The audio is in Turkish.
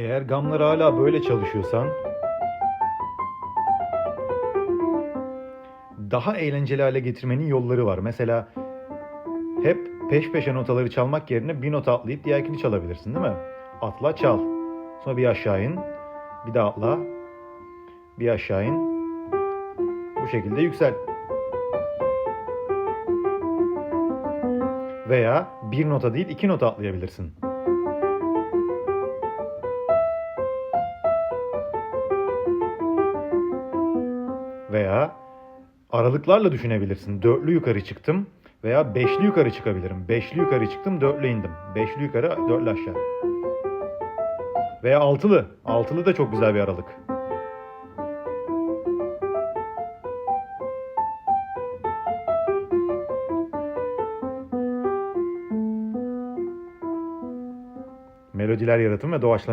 Eğer gamları hala böyle çalışıyorsan daha eğlenceli hale getirmenin yolları var. Mesela hep peş peşe notaları çalmak yerine bir nota atlayıp diğerkini çalabilirsin değil mi? Atla çal. Sonra bir aşağı in. Bir daha atla. Bir aşağı in. Bu şekilde yüksel. Veya bir nota değil iki nota atlayabilirsin. Veya aralıklarla düşünebilirsin. Dörtlü yukarı çıktım veya beşli yukarı çıkabilirim. Beşli yukarı çıktım, dörtlü indim. Beşli yukarı, dörtlü aşağı. Veya altılı. Altılı da çok güzel bir aralık. Melodiler yaratın ve doğaçlayın.